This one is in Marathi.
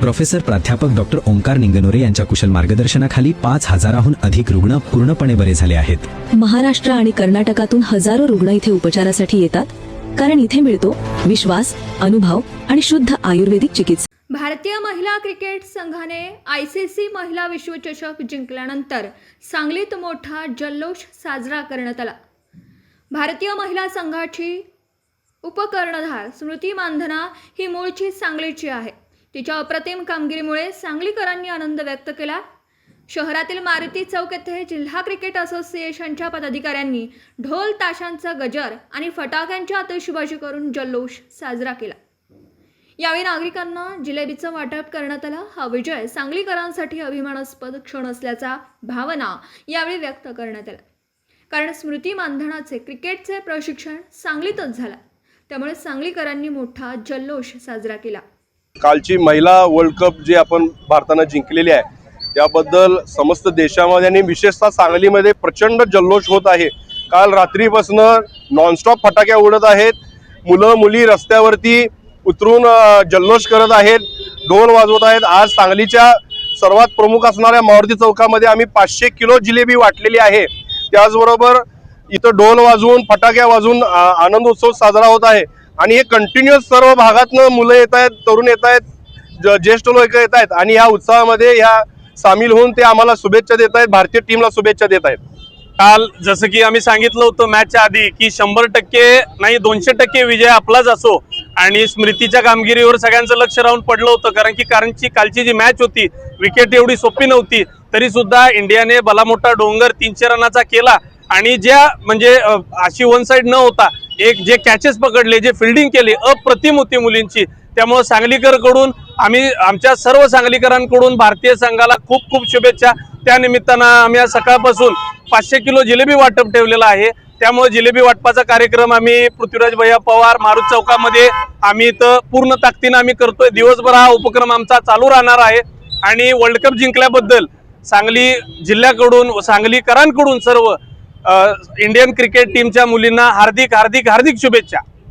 Professor प्राध्यापक डॉक्टर ओंकार निंगनोरे यांच्या कुशल मार्गदर्शनाखाली पाच हजाराहून अधिक रुग्ण पूर्णपणे बरे झाले आहेत. महाराष्ट्र आणि कर्नाटकातून हजारो रुग्ण इथे उपचारासाठी येतात. कारण इथे मिळतो विश्वास अनुभव आणि शुद्ध आयुर्वेदिक चिकित्सा. भारतीय महिला क्रिकेट संघाने आय सी सी महिला विश्वचषक जिंकल्यानंतर सांगलीत मोठा जल्लोष साजरा करण्यात आला. भारतीय महिला संघाची उपकर्णधार स्मृती मानधना ही मूळची सांगलीची आहे. तिच्या अप्रतिम कामगिरीमुळे सांगलीकरांनी आनंद व्यक्त केला. शहरातील मारुती चौक येथे जिल्हा क्रिकेट असोसिएशनच्या पदाधिकाऱ्यांनी ढोल ताशांचा गजर आणि फटाक्यांची आतषबाजी करून जल्लोष साजरा केला. यावेळी नागरिकांना जिलेबीचं वाटप करण्यात आलं. हा विजय सांगलीकरांसाठी अभिमानास्पद क्षण असल्याचा भावना यावेळी व्यक्त करण्यात आला कारण स्मृती मानधनाचे क्रिकेटचे प्रशिक्षण सांगलीतच झालं. त्यामुळे सांगलीकरांनी मोठा जल्लोष साजरा केला. कालची महिला वर्ल्ड कप जे आपण भारतानं जिंकलेली आहे त्याबद्दल समस्त देशामध्ये आणि विशेषतः सांगलीमध्ये प्रचंड जल्लोष होत आहे. काल रात्रीपासून नॉनस्टॉप फटाक्या उडत आहेत. मुलं मुली रस्त्यावरती उतरून जल्लोष करत आहेत. ढोल वाजवत आहेत. आज सांगलीच्या सर्वात प्रमुख असणाऱ्या मारुती चौकामध्ये आम्ही पाचशे किलो जिलेबी वाटलेली आहे. त्याचबरोबर इथं ढोल वाजवून फटाक्या वाजवून आनंद उत्सव साजरा होत आहे. आणि हे कंटिन्युअस सर्व भागातनं मुलं येत आहेत तरुण येत आहेत ज- ज्येष्ठ लोक येत आहेत आणि या उत्सवामध्ये ह्या सामील होऊन ते आम्हाला शुभेच्छा देत आहेत भारतीय टीमला शुभेच्छा देत आहेत. काल जसं की आम्ही सांगितलं होतं मॅचच्या आधी की शंभर टक्के नाही दोनशे टक्के विजय आपलाच असो आणि स्मृतीच्या कामगिरीवर सगळ्यांचं लक्ष राहून पडलं होतं. कारण की कारणची कालची जी मॅच होती विकेट एवढी सोपी नव्हती तरी सुद्धा इंडियाने भलामोठा डोंगर तीनशे रनाचा केला. आणि ज्या म्हणजे अशी वन साईड न होता एक जे कॅचेस पकडले जे फिल्डिंग केली अप्रतिम होती मुलींची. त्यामुळे सांगलीकरकडून आम्ही आमच्या सर्व सांगलीकरांकडून भारतीय संघाला खूप खूप शुभेच्छा. त्यानिमित्तानं आम्ही आज सकाळपासून पाचशे किलो जिलेबी वाटप ठेवलेला आहे. त्यामुळे जिलेबी वाटपाचा कार्यक्रम आम्ही पृथ्वीराज भैया पवार मारुत चौकामध्ये आम्ही इथं पूर्ण ताकदीनं आम्ही करतोय. दिवसभर हा उपक्रम आमचा चालू राहणार आहे. आणि वर्ल्ड कप जिंकल्याबद्दल सांगली जिल्ह्याकडून व सांगलीकरांकडून सर्व इंडियन क्रिकेट टीमच्या मुलींना हार्दिक हार्दिक हार्दिक शुभेच्छा.